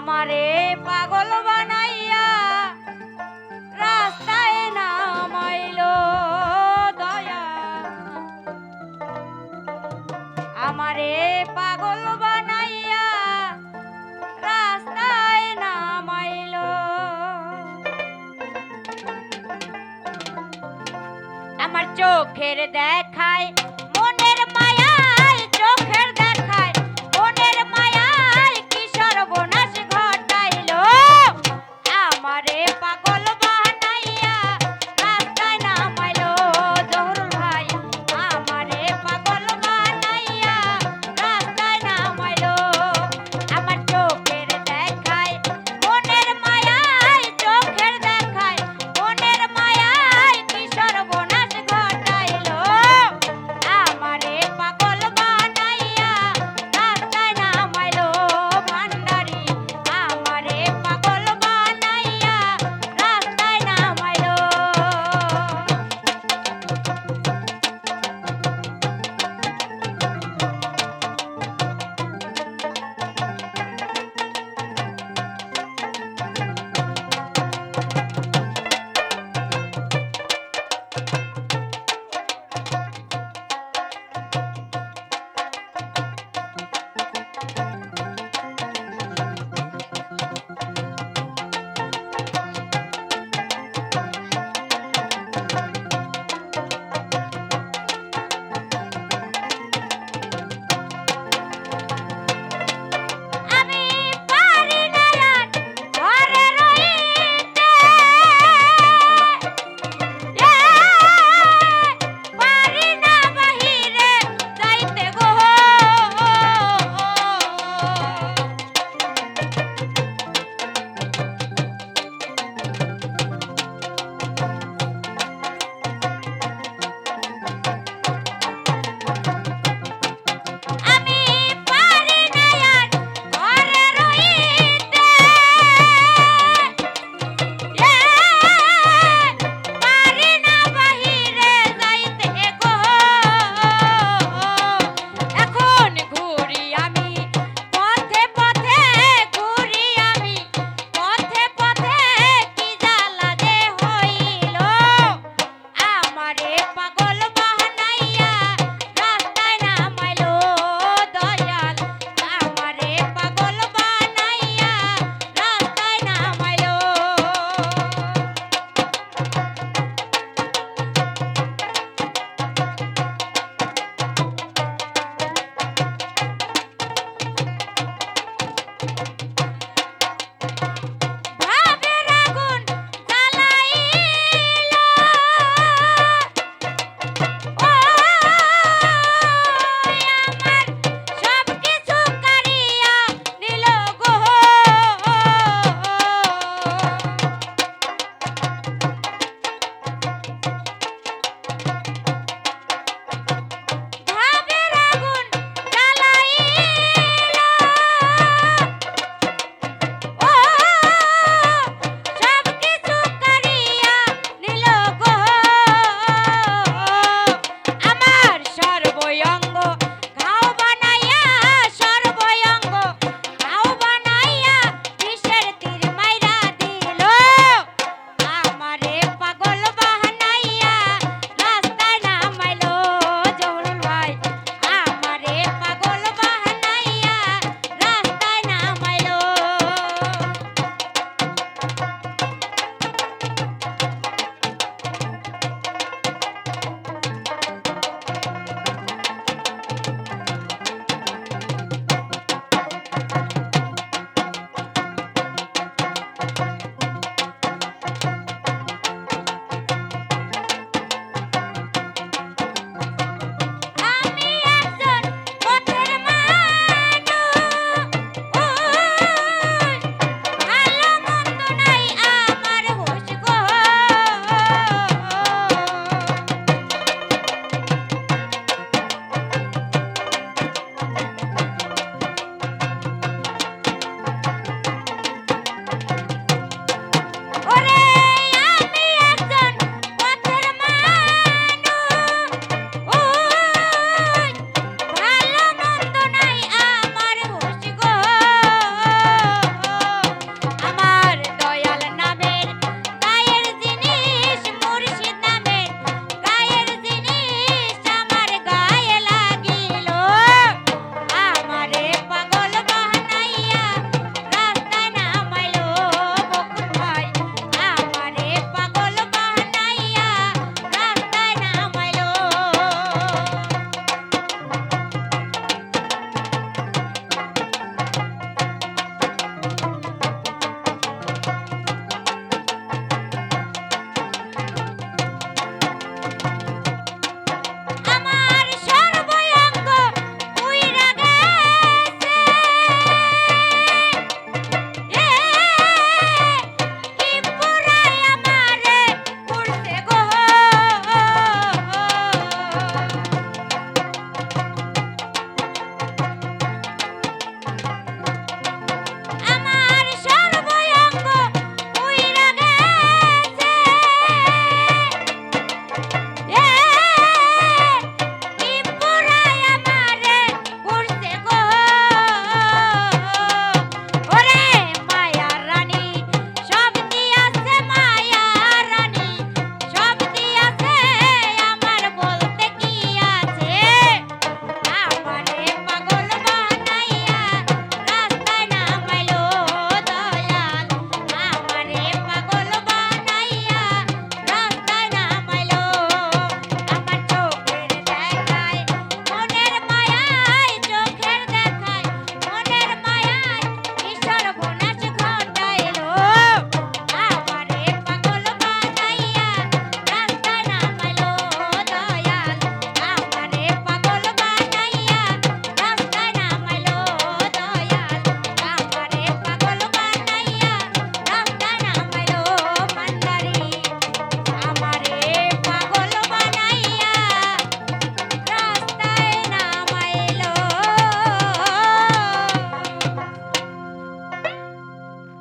আমারে পাগল বানাইয়া রাস্তায় নামাইল দয়া। আমারে পাগল বানাইয়া রাস্তায় নামাইল। আমার চোখের দেখায় মনের মায়ায় চোখের